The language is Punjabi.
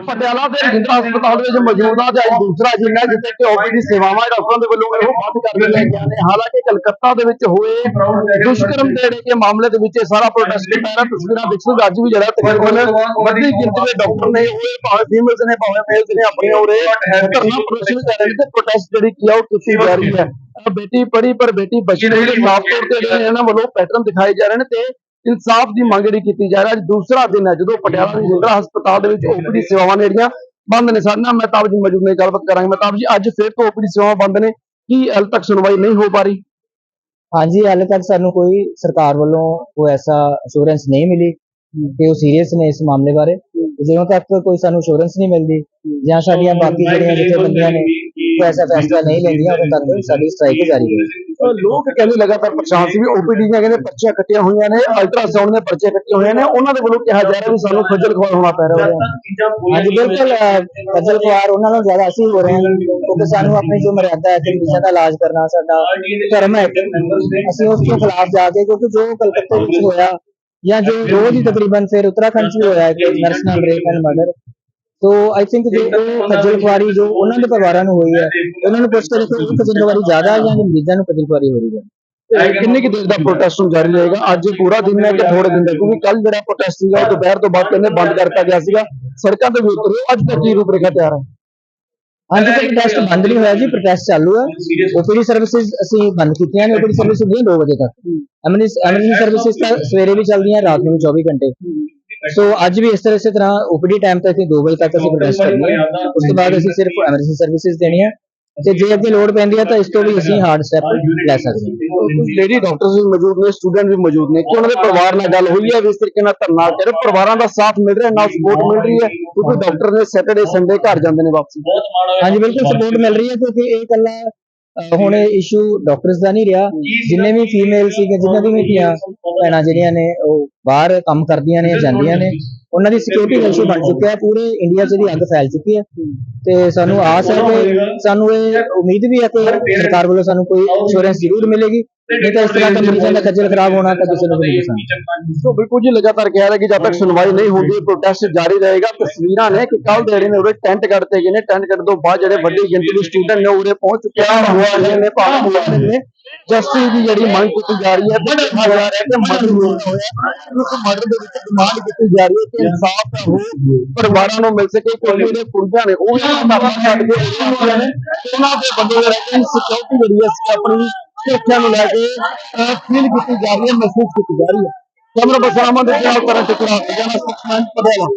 ਪਟਿਆਲਾ ਦੇ ਰਜਿੰਦਰਾ ਹਸਪਤਾਲ ਵਿੱਚ ਮੌਜੂਦ ਆ ਅੱਜ ਦੂਸਰਾ ਜਿੰਨਾ ਜਿੱਥੇ ਕਿ ਓਪੀਡੀ ਸੇਵਾਵਾਂ ਡਾਕਟਰਾਂ ਦੇ ਵੱਲੋਂ ਇਹੋ ਬੰਦ ਕਰ ਦਿੱਤੀਆਂ ਗਈਆਂ ਨੇ। ਹਾਲਾਂਕਿ ਕਲਕੱਤਾ ਦੇ ਵਿੱਚ ਹੋਏ ਦੁਸ਼ਕਰਮ ਦੇ ਜਿਹੜੇ ਕਿ ਮਾਮਲੇ ਦੇ ਵਿੱਚ ਸਾਰਾ ਪ੍ਰੋਟੈਸਟ ਕੀਤਾ ਜਾ ਰਿਹਾ ਤਸਵੀਰਾਂ ਦੇਖ ਸਕਦੇ ਅੱਜ ਵੀ ਜਿਹੜਾ ਤਕਰੀਬਨ ਵੱਡੀ ਗਿਣਤੀ ਦੇ ਡਾਕਟਰ ਨੇ ਉਹ ਭਾਵੇਂ ਫੀਮੇਲਸ ਨੇ ਭਾਵੇਂ ਮੇਲਸ ਨੇ ਆਪਣੀਆਂ ਉਰੇ ਧਰਨਾ ਪ੍ਰਦਰਸ਼ਨ ਕਰ ਰਹੇ ਤੇ ਪ੍ਰੋਟੈਸਟ ਜਿਹੜੀ ਕੀ ਆ ਉਹ ਕੀਤੀ ਜਾ ਰਹੀ ਹੈ। ਬੇਟੀ ਪੜੀ ਪਰ ਬੇਟੀ ਬਚੀ ਨਹੀਂ। ਸਾਫ਼ ਤੌਰ ਤੇ ਇਹਨਾਂ ਵੱਲੋਂ ਪੈਟਰਨ ਦਿਖਾਏ ਜਾ ਰਹੇ ਨੇ ਤੇ ਇਨਸਾਫ ਦੀ ਮੰਗ ਜਿਹੜੀ ਕੀਤੀ ਜਾ ਰਹੀ ਹੈ ਅੱਜ ਦੂਸਰਾ ਦਿਨ ਹੈ ਜਦੋਂ ਪਟਿਆਲਾ ਦੇ ਜਿੰਦਰਾ ਹਸਪਤਾਲ ਦੇ ਵਿੱਚ ਓਪੀਡੀ ਸੇਵਾਵਾਂ ਨੇ ਜਿਹੜੀਆਂ ਬੰਦ ਨੇ। ਸਾਡੇ ਨਾਲ ਮਹਿਤਾਬ ਜੀ ਮੌਜੂਦ ਨੇ ਗੱਲਬਾਤ ਕਰਾਂਗੇ। ਮਹਿਤਾਬ ਜੀ ਅੱਜ ਫਿਰ ਤੋਂ ਓਪੀਡੀ ਸੇਵਾਵਾਂ ਬੰਦ ਨੇ। ਕੀ ਹਾਲੇ ਤੱਕ ਸੁਣਵਾਈ ਨਹੀਂ ਹੋ ਪਾ ਰਹੀ? ਹਾਂਜੀ ਹਾਲੇ ਤੱਕ ਸਾਨੂੰ ਕੋਈ ਸਰਕਾਰ ਵੱਲੋਂ ਕੋਈ ਐਸਾ ਅਸ਼ੋਰੈਂਸ ਨਹੀਂ ਮਿਲੀ ਕਿ ਉਹ ਸੀਰੀਅਸ ਨੇ ਇਸ ਮਾਮਲੇ ਬਾਰੇ। ਜਦੋਂ ਤੱਕ ਕੋਈ ਸਾਨੂੰ ਅਸ਼ੋਰੈਂਸ ਨਹੀਂ ਮਿਲਦੀ ਜਾਂ ਸਾਡੀਆਂ ਬਾਕੀ ਜਿਹੜੀਆਂ ਜਥੇਬੰਦੀਆਂ ਨੇ ਕੋਈ ਐਸਾ ਫੈਸਲਾ ਨਹੀਂ ਲੈਂਦੀਆਂ ਉਦੋਂ ਤੱਕ ਸਾਡੀ ਸਟ੍ਰਾਈਕ ਜਾਰੀ ਰਹੇਗੀ ਅਹ ਲੋਕ ਕਹਿੰਦੇ ਲਗਾਤਾਰ ਪਰੇਸ਼ਾਨ ਸੀ ਵੀ ਓਪੀਡੀ ਦੀਆਂ ਕਹਿੰਦੇ ਪਰਚੀਆਂ ਕੱਟੀਆਂ ਹੋਈਆਂ ਨੇ ਅਲਟਰਾਸਾਊਂਡ ਦੇ ਪਰਚੇ ਕੱਟੇ ਹੋਏ ਨੇ ਉਹਨਾਂ ਦੇ ਵੱਲੋਂ ਕਿਹਾ ਜਾ ਰਿਹਾ ਵੀ ਸਾਨੂੰ ਖੱਜਲ ਖੁਆਰ ਹੋਣਾ ਪੈ ਰਿਹਾ ਹੈ ਹਾਂਜੀ ਬਿਲਕੁਲ ਖੱਜਲ ਖੁਆਰ ਉਹਨਾਂ ਨਾਲੋਂ ਜ਼ਿਆਦਾ ਅਸੀਂ ਹੋ ਰਹੇ ਹਾਂ ਕਿਉਂਕਿ ਸਾਨੂੰ ਆਪਣੀ ਜੋ ਮਰਿਆਦਾ ਹੈ ਕਿ ਮਰੀਜ਼ਾਂ ਦਾ ਇਲਾਜ ਕਰਨਾ ਸਾਡਾ ਧਰਮ ਹੈ। ਅਸੀਂ ਉਸ ਤੋਂ ਖਿਲਾਫ ਜਾ ਕੇ ਕਿਉਂਕਿ ਜੋ ਕਲਕੱਤੇ ਵਿੱਚ ਹੋਇਆ ਜਾਂ ਜੋ ਰੋਜ਼ ਹੀ ਤਕਰੀਬਨ ਫਿਰ ਉੱਤਰਾਖੰਡ 'ਚ ਹੋਇਆ ਕਿ ਨਰਸ ਨਾਲ rape and murder so I think ਜੋ ਉਹ ਖੱਜਲ ਖੁਆਰੀ ਜੋ ਉਹਨਾਂ ਦੇ ਪਰਿਵਾਰਾਂ ਨੂੰ ਹੋਈ ਹੈ। ਉਹਨਾਂ ਨੂੰ ਪੁੱਛ ਕੇ ਦੇਖੋ ਉਹ ਖੱਜਲ ਖੁਆਰੀ ਜ਼ਿਆਦਾ ਹੈ ਜਾਂ ਮਰੀਜ਼ਾਂ ਨੂੰ ਖੱਜਲ ਖੁਆਰੀ ਹੋ? ਰਹੀ ਹੈ ਕਿੰਨੀ ਕੁ ਦੇਰ ਦਾ ਪ੍ਰੋਟੈਸਟ ਹੁਣ ਜਾਰੀ ਰਹੇਗਾ ਅੱਜ ਪੂਰਾ ਦਿਨ ਹੈ ਕਿ ਥੋੜੇ ਦਿਨ ਦਾ ਕਿਉਂਕਿ ਕੱਲ ਜਿਹੜਾ ਪ੍ਰੋਟੈਸਟ ਸੀਗਾ ਉਹ ਦੁਪਹਿਰ ਤੋਂ ਬਾਅਦ ਕਹਿੰਦੇ ਬੰਦ ਕਰਤਾ ਗਿਆ ਸੀਗਾ। ਸੜਕਾਂ ਤੇ ਵੀ ਉਤਰੇ ਅੱਜ ਤੱਕ ਕੀ ਰੂਪਰੇਖਾ ਤਿਆਰ ਹੈ? ਹਾਂਜੀ ਤੇ ਪ੍ਰੋਟੈਸਟ ਬੰਦ ਨਹੀਂ ਹੋਇਆ ਜੀ ਪ੍ਰੋਟੈਸਟ ਚਾਲੂ ਹੈ। ਓਪੀਡੀ ਸਰਵਿਸਿਜ਼ ਅਸੀਂ ਬੰਦ ਕੀਤੀਆਂ ਨੇ ਓਪੀਡੀ ਸਰਵਿਸ ਹੁੰਦੀਆਂ 2 ਵਜੇ ਤੱਕ। ਐਮਰਜੈਂਸੀ ਸਰਵਿਸਿਜ਼ ਤਾਂ ਸਵੇਰੇ ਵੀ ਚੱਲਦੀਆਂ ਰਾਤ ਨੂੰ ਵੀ 24 ਘੰਟੇ। ਸੋ ਅੱਜ ਵੀ ਇਸ ਤਰ੍ਹਾਂ ਇਸੇ ਤਰ੍ਹਾਂ ਓਪੀਡੀ ਟਾਈਮ ਤੱਕ ਅਸੀਂ 2 ਵਜੇ ਤੱਕ ਅਸੀਂ ਪ੍ਰੋਟੈਸਟ ਕਰਨੀ ਹੈ। ਉਸ ਤੋਂ ਬਾਅਦ ਅਸੀਂ ਸਿਰਫ ਐਮਰਜੈਂਸੀ ਸਰਵਿਸਿਜ਼ ਦੇਣੀਆਂ ਤੇ ਜੇ ਅੱਗੇ ਲੋੜ ਪੈਂਦੀ ਹੈ ਤਾਂ ਇਸ ਤੋਂ ਵੀ ਅਸੀਂ ਹਾਰਡ ਸਟੈਪ ਲੈ ਸਕਦੇ ਹਾਂ। ਲੇਡੀ ਡਾਕਟਰਸ ਵੀ ਮੌਜੂਦ ਨੇ ਸਟੂਡੈਂਟ ਵੀ ਮੌਜੂਦ ਨੇ। ਕਿ ਉਹਨਾਂ ਦੇ ਪਰਿਵਾਰ ਨਾਲ ਗੱਲ ਹੋਈ ਹੈ ਵੀ ਇਸ ਤਰੀਕੇ ਨਾਲ ਧਰਨਾ ਕਰ ਪਰਿਵਾਰਾਂ ਦਾ ਸਾਥ ਮਿਲ ਰਿਹਾ ਨਾਲ ਸਪੋਰਟ ਮਿਲ ਰਹੀ ਹੈ ਕਿਉਂਕਿ ਡਾਕਟਰ ਨੇ ਸੈਟਰਡੇ ਸੰਡੇ ਘਰ ਜਾਂਦੇ ਨੇ ਵਾਪਸ। ਹਾਂਜੀ ਬਿਲਕੁਲ ਸਪੋਰਟ ਮਿਲ ਰਹੀ ਹੈ ਕਿਉਂਕਿ ਇਹ ਇਕੱਲਾ ਅਹ, ਹੁਣ ਇਹ ਇਸ਼ੂ ਡਾਕਟਰਸ ਦਾ ਨਹੀਂ ਰਿਹਾ। ਜਿੰਨੇ ਵੀ ਫੀਮੇਲ ਸੀਗੇ ਜਿਨ੍ਹਾਂ ਦੀ ਵੀ ਧੀਆਂ ਭੈਣਾਂ ਜਿਹੜੀਆਂ ਨੇ ਉਹ ਬਾਹਰ ਕੰਮ ਕਰਦੀਆਂ ਨੇ ਜਾਂਦੀਆਂ ਨੇ ਉਹਨਾਂ ਦੀ ਸਿਕਿਉਰਿਟੀ ਦਾ ਇਸ਼ੂ ਬਣ ਚੁੱਕਿਆ ਹੈ ਪੂਰੇ ਇੰਡੀਆ 'ਚ ਇਹਦੀ ਅੱਗ ਫੈਲ ਚੁੱਕੀ ਹੈ। ਤੇ ਸਾਨੂੰ ਆਸ ਹੈ ਕਿ ਸਾਨੂੰ ਇਹ ਉਮੀਦ ਵੀ ਹੈ ਕਿ ਸਰਕਾਰ ਵੱਲੋਂ ਸਾਨੂੰ ਕੋਈ ਇੰਸ਼ੋਰੈਂਸ ਜ਼ਰੂਰ ਮਿਲੇਗੀ। ਨਹੀਂ ਤਾਂ ਇਸ ਤਰ੍ਹਾਂ ਤਾਂ ਮਰੀਜ਼ਾਂ ਦਾ ਖੱਜਲ ਖਰਾਬ ਹੋਣਾ ਤਾਂ ਕਿਸੇ ਨੂੰ ਵੀ ਨਹੀਂ ਪਸੰਦ ਸੋ ਬਿਲਕੁਲ ਜੀ ਲਗਾਤਾਰ ਕਹਿ ਰਿਹਾ ਕਿ ਜਦ ਤੱਕ ਸੁਣਵਾਈ ਨਹੀਂ ਹੁੰਦੀ ਪ੍ਰੋਟੈਸਟ ਜਾਰੀ ਰਹੇਗਾ ਤਸਵੀਰਾਂ ਨੇ ਕਿ ਕੱਲ ਦੇ ਜਿਹੜੇ ਨੇ ਉਰੇ ਟੈਂਟ ਕੱਢਤੇ ਗਏ ਨੇ ਟੈਂਟ ਕੱਢ ਤੋਂ ਬਾਅਦ ਜਿਹੜੇ ਵੱਡੀ ਗਿਣਤੀ ਦੇ ਸਟੂਡੈਂਟ ਨੇ ਉਰੇ ਪਹੁੰਚ ਚੁੱਕੇ ਆ ਹੋਆ ਰਹੇ ਨੇ ਭਾਵੇਂ ਹੋਆ ਨੇ ਜਸਟਿਸ ਦੀ ਜਿਹੜੀ ਮੰਗ ਕੀਤੀ ਜਾ ਰਹੀ ਹੈ ਤੇ ਕਿਹਾ ਜਾ ਰਿਹਾ ਹੈ ਕਿ ਮਰਡਰ ਹੋਇਆ ਉਸ ਮਰਡਰ ਦੇ ਵਿੱਚ ਡਿਮਾਂਡ ਕੀਤੀ ਜਾ ਰਹੀ ਹੈ ਕਿ ਇਨਸਾਫ ਦਾ ਹੋ ਪਰਿਵਾਰਾਂ ਨੂੰ ਮਿਲ ਸਕੇ ਕਿਉਂਕਿ ਜਿਹੜੇ ਕੁੜੀਆਂ ਨੇ ਉਹ ਇਹਨਾਂ ਦਾ ਛੱਡ ਕੇ ਆਉਂਦੀਆਂ ਨੇ ਉਹਨਾਂ ਦੇ ਬੰਦੇ ਜਿਹੜੇ ਕਿ ਸਿਕਿਉਰਿਟੀ ਜਿਹੜੀ ਹੈ ਅਸੀਂ ਆਪਣੀ ਸੁਰੱਖਿਆ ਨੂੰ ਲੈ ਕੇ ਫੀਲ ਕੀਤੀ ਜਾ ਰਹੀ ਹੈ, ਮਹਿਸੂਸ ਕੀਤੀ ਜਾ ਰਹੀ ਹੈ। ਕੈਮਰਾ ਪਰਸਨ ਅਮਨ ਦੇ ਨਾਲ ਕਰਨ ਟਿਕਰਾ ਜਾਨਾ ਸਪੋਕਸਮੈਨ ਪਟਿਆਲਾ